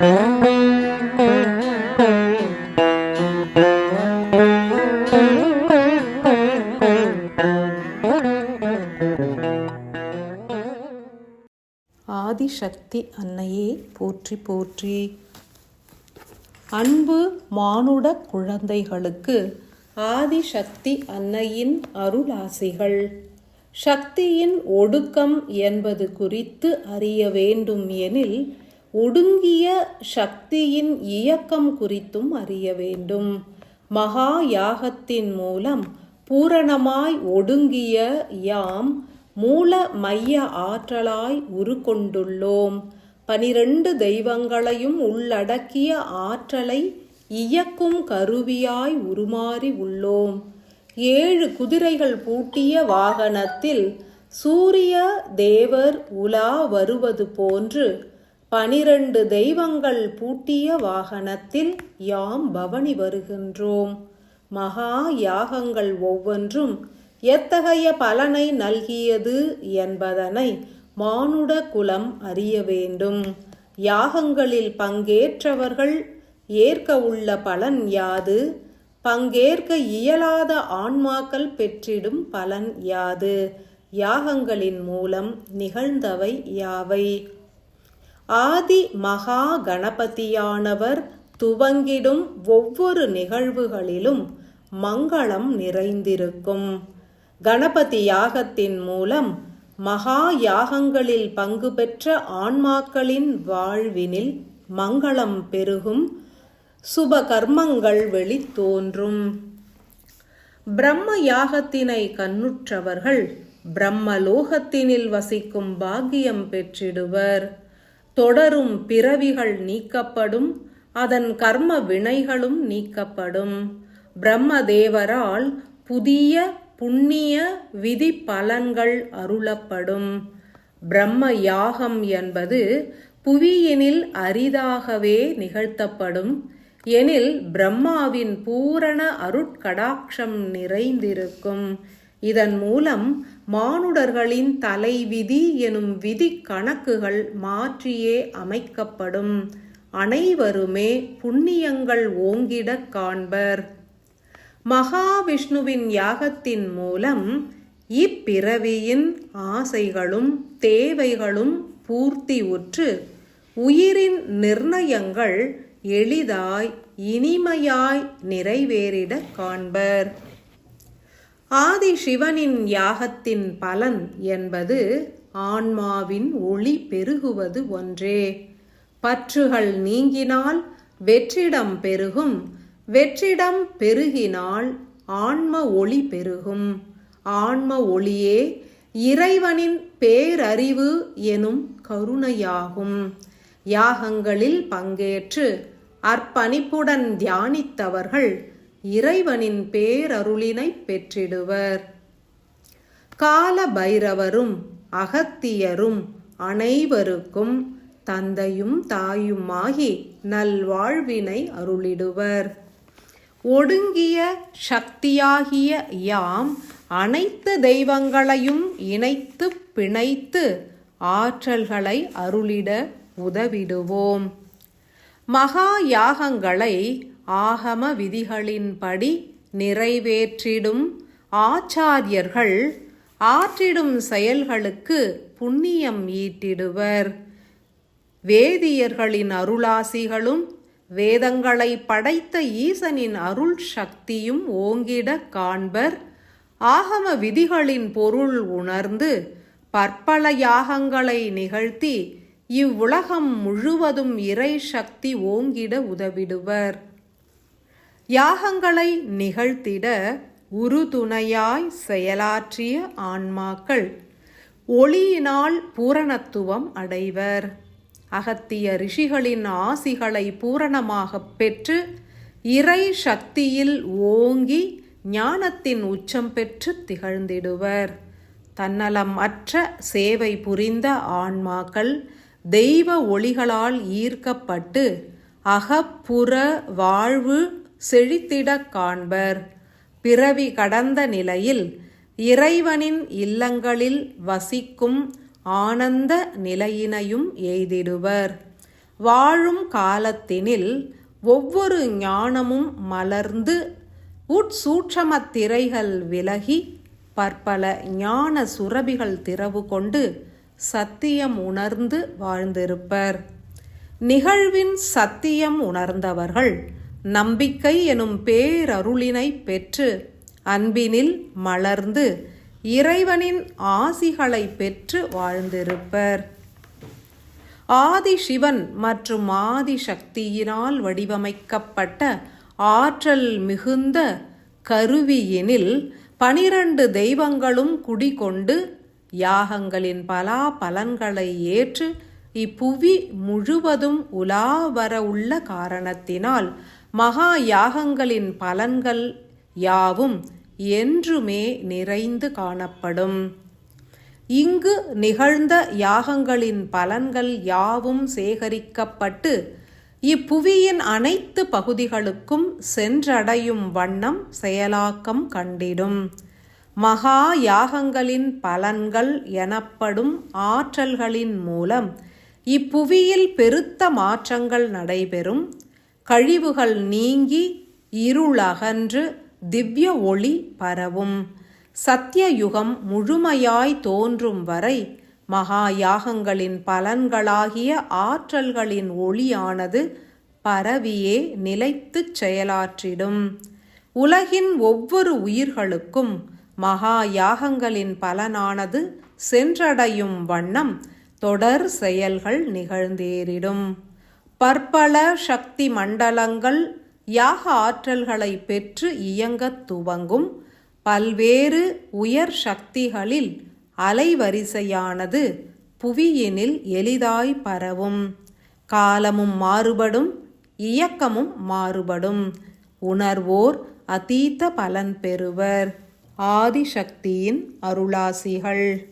ஆதிசக்தி அன்னையே போற்றி போற்றி. அன்பு மானுட குழந்தைகளுக்கு ஆதிசக்தி அன்னையின் அருளாசிகள். சக்தியின் ஒடுக்கம் என்பது குறித்து அறிய வேண்டும் எனில் ஒடுங்கிய சக்தியின் இயக்கம் குறித்தும் அறிய வேண்டும். மகா யாகத்தின் மூலம் பூரணமாய் ஒடுங்கிய யாம் மூல மைய ஆற்றலாய் உருக்கொண்டுள்ளோம். பனிரெண்டு தெய்வங்களையும் உள்ளடக்கிய ஆற்றலை இயக்கும் கருவியாய் உருமாறி உள்ளோம். ஏழு குதிரைகள் பூட்டிய வாகனத்தில் சூரிய தேவர் உலா வருவது போன்று பனிரண்டு தெய்வங்கள் பூட்டிய வாகனத்தில் யாம் பவனி வருகின்றோம். மகா யாகங்கள் ஒவ்வொன்றும் எத்தகைய பலனை நல்கியது என்பதனை மானுட குலம் அறிய வேண்டும். யாகங்களில் பங்கேற்றவர்கள் ஏற்க உள்ள பலன் யாது? பங்கேற்க இயலாத ஆன்மாக்கள் பெற்றிடும் பலன் யாது? யாகங்களின் மூலம் நிகழ்ந்தவை யாவை? ஆதி மகா கணபதியானவர் துவங்கிடும் ஒவ்வொரு நிகழ்வுகளிலும் மங்களம் நிறைந்திருக்கும். கணபதி யாகத்தின் மூலம் மகா யாகங்களில் பங்கு பெற்ற ஆன்மாக்களின் வாழ்வினில் மங்களம் பெருகும் சுப கர்மங்கள் வெளித்தோன்றும் பிரம்ம யாகத்தினை கண்ணுற்றவர்கள் பிரம்மலோகத்தினில் வசிக்கும் பாக்கியம் பெற்றிடுவர். தொடரும் பிறவிகள் நீக்கப்படும் அதன் கர்ம வினைகளும் நீக்கப்படும். பிரம்மதேவரால் புதிய புண்ணிய விதி பலன்கள் அருளப்படும். பிரம்ம யாகம் என்பது புவியினில் அரிதாகவே நிகழ்த்தப்படும். எனில் பிரம்மாவின் பூரண அருட்கடாட்சம் நிறைந்திருக்கும். இதன் மூலம் மானுடர்களின் தலைவிதி எனும் விதி கணக்குகள் மாற்றியே அமைக்கப்படும். அனைவருமே புண்ணியங்கள் ஓங்கிடக் காண்பர். மகாவிஷ்ணுவின் யாகத்தின் மூலம் இப்பிறவியின் ஆசைகளும் தேவைகளும் பூர்த்தி உற்று உயிரின் நிர்ணயங்கள் எளிதாய் இனிமையாய் நிறைவேறிடக் காண்பர். ஆதி சிவனின் யாகத்தின் பலன் என்பது ஆன்மாவின் ஒளி பெருகுவது ஒன்றே. பற்றுகள் நீங்கினால் வெற்றிடம் பெருகும். வெற்றிடம் பெருகினால் ஆன்ம ஒளி பெருகும். ஆன்ம ஒளியே இறைவனின் பேரறிவு எனும் கருணையாகும். யாகங்களில் பங்கேற்று அர்ப்பணிப்புடன் தியானித்தவர்கள் இறைவனின் பேரருளினை பெற்றிடுவர். கால பைரவரும் அகத்தியரும் அனைவருக்கும் தந்தையும் தாயுமாகி நல்வாழ்வினை அருளிடுவர். ஒடுங்கிய சக்தியாகிய யாம் அனைத்து தெய்வங்களையும் இணைத்து பிணைத்து ஆற்றல்களை அருளிட உதவிடுவோம். மகா யாகங்களை ஆகம விதிகளின்படி நிறைவேற்றிடும் ஆச்சாரியர்கள் ஆற்றிடும் செயல்களுக்கு புண்ணியம் ஈட்டிடுவர். வேதியர்களின் அருளாசிகளும் வேதங்களை படைத்த ஈசனின் அருள் சக்தியும் ஓங்கிட காண்பர். ஆகம விதிகளின் பொருள் உணர்ந்து பற்பல யாகங்களை நிகழ்த்தி இவ்வுலகம் முழுவதும் இறை சக்தி ஓங்கிட உதவிடுவர். யாகங்களை நிகழ்த்திட உறுதுணையாய் செயலாற்றிய ஆன்மாக்கள் ஒளியினால் பூரணத்துவம் அடைவர். அகத்திய ரிஷிகளின் ஆசிகளை பூரணமாக பெற்று இறை சக்தியில் ஓங்கி ஞானத்தின் உச்சம் பெற்று திகழ்ந்திடுவர். தன்னலம் அற்ற சேவை புரிந்த ஆன்மாக்கள் தெய்வ ஒளிகளால் ஈர்க்கப்பட்டு அகப்புற வாழ்வு செழித்திடக் காண்பர். பிறவி கடந்த நிலையில் இறைவனின் இல்லங்களில் வசிக்கும் ஆனந்த நிலையினையும் எய்திடுவர். வாழும் காலத்தினில் ஒவ்வொரு ஞானமும் மலர்ந்து உட்சூட்சமத் திரைகள் விலகி பற்பல ஞான சுரபிகள் திறவு கொண்டு சத்தியம் உணர்ந்து வாழ்ந்திருப்பர். நிகழ்வின் சத்தியம் உணர்ந்தவர்கள் நம்பிக்கை எனும் பேரருளினை பெற்று அன்பினில் மலர்ந்து இறைவனின் ஆசிகளை பெற்று வாழ்ந்திருப்பர். ஆதி சிவன் மற்றும் ஆதி சக்தியினால் வடிவமைக்கப்பட்ட ஆற்றல் மிகுந்த கருவியினில் பனிரண்டு தெய்வங்களும் குடிகொண்டு யாகங்களின் பலா பலன்களை ஏற்று இப்புவி முழுவதும் உலா வர உள்ள காரணத்தினால் மகா யாகங்களின் பலன்கள் யாவும் என்றுமே நிறைந்து காணப்படும். இங்கு நிகழ்ந்த யாகங்களின் பலன்கள் யாவும் சேகரிக்கப்பட்டு இப்புவியின் அனைத்து பகுதிகளுக்கும் சென்றடையும் வண்ணம் செயலாக்கம் கண்டிடும். மகா யாகங்களின் பலன்கள் எனப்படும் ஆற்றல்களின் மூலம் இப்புவியில் பெருத்த மாற்றங்கள் நடைபெறும். கழிவுகள் நீங்கி இருளகன்று திவ்ய ஒளி பரவும். சத்தியயுகம் முழுமையாய் தோன்றும் வரை மகா யாகங்களின் பலன்களாகிய ஆற்றல்களின் ஒளியானது பரவியே நிலைத்துச் செயலாற்றிடும். உலகின் ஒவ்வொரு உயிர்களுக்கும் மகா யாகங்களின் பலனானது சென்றடையும் வண்ணம் தொடர் செயல்கள் நிகழ்ந்தேறிடும். பற்பல சக்தி மண்டலங்கள் யாக ஆற்றல்களை பெற்று இயங்கத் துவங்கும் பல்வேறு உயர் சக்திகளில் அலைவரிசையானது புவியினில் எளிதாய் பரவும். காலமும் மாறுபடும் இயக்கமும் மாறுபடும். உணர்வோர் அதீத பலன் பெறுவர். ஆதிசக்தியின் அருளாசிகள்.